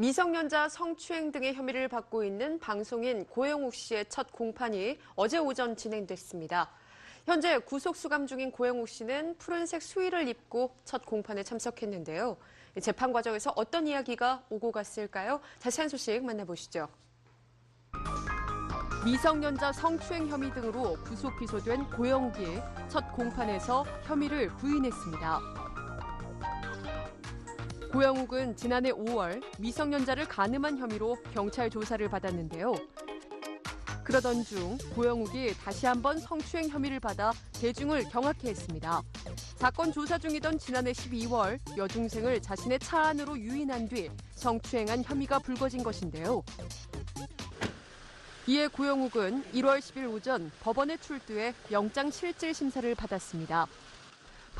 미성년자 성추행 등의 혐의를 받고 있는 방송인 고영욱 씨의 첫 공판이 어제 오전 진행됐습니다. 현재 구속 수감 중인 고영욱 씨는 푸른색 수의를 입고 첫 공판에 참석했는데요. 재판 과정에서 어떤 이야기가 오고 갔을까요? 자세한 소식 만나보시죠. 미성년자 성추행 혐의 등으로 구속 기소된 고영욱이 첫 공판에서 혐의를 부인했습니다. 고영욱은 지난해 5월 미성년자를 가늠한 혐의로 경찰 조사를 받았는데요. 그러던 중 고영욱이 다시 한번 성추행 혐의를 받아 대중을 경악해 했습니다. 사건 조사 중이던 지난해 12월 여중생을 자신의 차 안으로 유인한 뒤 성추행한 혐의가 불거진 것인데요. 이에 고영욱은 1월 10일 오전 법원에 출두해 영장 실질 심사를 받았습니다.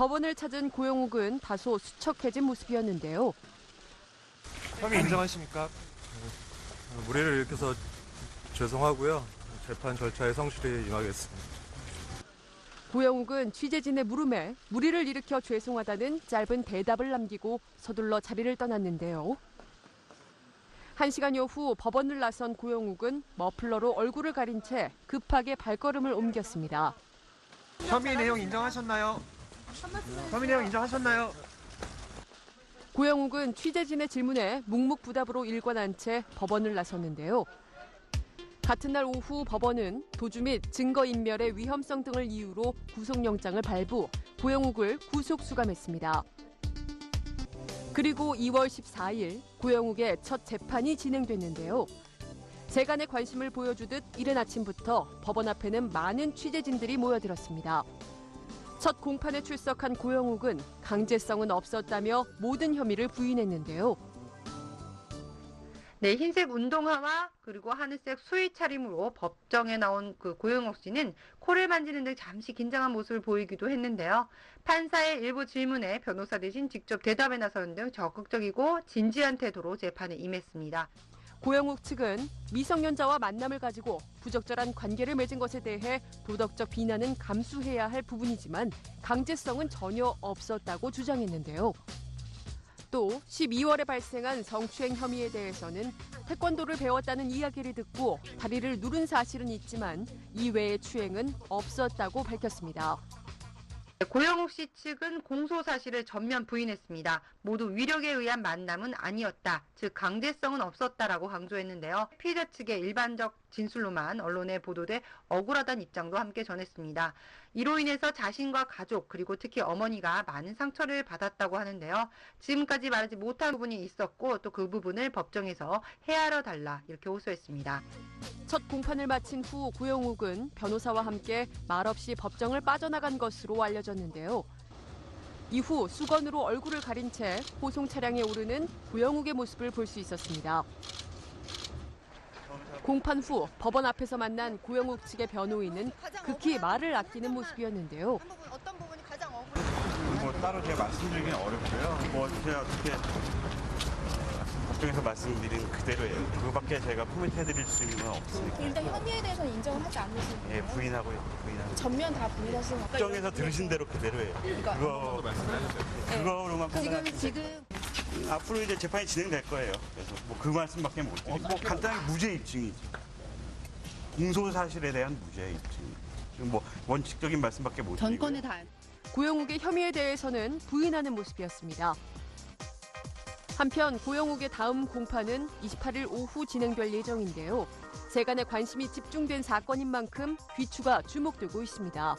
법원을 찾은 고영욱은 다소 수척해진 모습이었는데요. 혐의 인정하십니까? 무리를 일으켜서 죄송하고요. 재판 절차에 성실히 임하겠습니다. 고영욱은 취재진의 물음에 무리를 일으켜 죄송하다는 짧은 대답을 남기고 서둘러 자리를 떠났는데요. 한 시간여 후 법원을 나선 고영욱은 머플러로 얼굴을 가린 채 급하게 발걸음을 옮겼습니다. 혐의 내용 인정하셨나요? 혐의 내용 인정하셨나요? 고영욱은 취재진의 질문에 묵묵부답으로 일관한 채 법원을 나섰는데요. 같은 날 오후 법원은 도주 및 증거인멸의 위험성 등을 이유로 구속영장을 발부, 고영욱을 구속 수감했습니다. 그리고 2월 14일 고영욱의 첫 재판이 진행됐는데요. 세간의 관심을 보여주듯 이른 아침부터 법원 앞에는 많은 취재진들이 모여들었습니다. 첫 공판에 출석한 고영욱은 강제성은 없었다며 모든 혐의를 부인했는데요. 네, 흰색 운동화와 그리고 하늘색 수의 차림으로 법정에 나온 그 고영욱 씨는 코를 만지는 등 잠시 긴장한 모습을 보이기도 했는데요. 판사의 일부 질문에 변호사 대신 직접 대답에 나서는 등 적극적이고 진지한 태도로 재판에 임했습니다. 고영욱 측은 미성년자와 만남을 가지고 부적절한 관계를 맺은 것에 대해 도덕적 비난은 감수해야 할 부분이지만 강제성은 전혀 없었다고 주장했는데요. 또 12월에 발생한 성추행 혐의에 대해서는 태권도를 배웠다는 이야기를 듣고 다리를 누른 사실은 있지만 이외의 추행은 없었다고 밝혔습니다. 고영욱 씨 측은 공소 사실을 전면 부인했습니다. 모두 위력에 의한 만남은 아니었다. 즉 강제성은 없었다라고 강조했는데요. 피해자 측의 일반적 진술로만 언론에 보도돼 억울하다는 입장도 함께 전했습니다. 이로 인해서 자신과 가족 그리고 특히 어머니가 많은 상처를 받았다고 하는데요. 지금까지 말하지 못한 부분이 있었고 또 그 부분을 법정에서 헤아려 달라 이렇게 호소했습니다. 첫 공판을 마친 후 고영욱은 변호사와 함께 말없이 법정을 빠져나간 것으로 알려졌는데요. 이후 수건으로 얼굴을 가린 채 호송 차량에 오르는 고영욱의 모습을 볼 수 있었습니다. 공판 후 법원 앞에서 만난 고영욱 측의 변호인은 극히 말을 아끼는 모습이었는데요. 한 부분 어떤 부분이 가장 억울해? 뭐 따로 제가 말씀드리기는 어렵고요. 뭐 제가 어떻게 법정에서 말씀드린 그대로예요. 그거밖에 제가 코멘트해드릴 수 있는 건 없으니까. 일단 혐의에 대해서는 인정을 하지 않으시는 예, 거예요? 부인하고요. 부인하고. 전면 다 부인하시는 거예요? 법정에서 들으신 대로 그대로예요. 그러니까 그거 그거로만 지금 지금 앞으로 이제 재판이 진행될 거예요. 그래서 뭐 그 말씀밖에 못 드리고 뭐 간단하게 무죄 입증이지. 공소 사실에 대한 무죄 입증. 지금 뭐 원칙적인 말씀밖에 못 드리고. 전권에 다 고영욱의 혐의에 대해서는 부인하는 모습이었습니다. 한편 고영욱의 다음 공판은 28일 오후 진행될 예정인데요. 세간의 관심이 집중된 사건인 만큼 귀추가 주목되고 있습니다.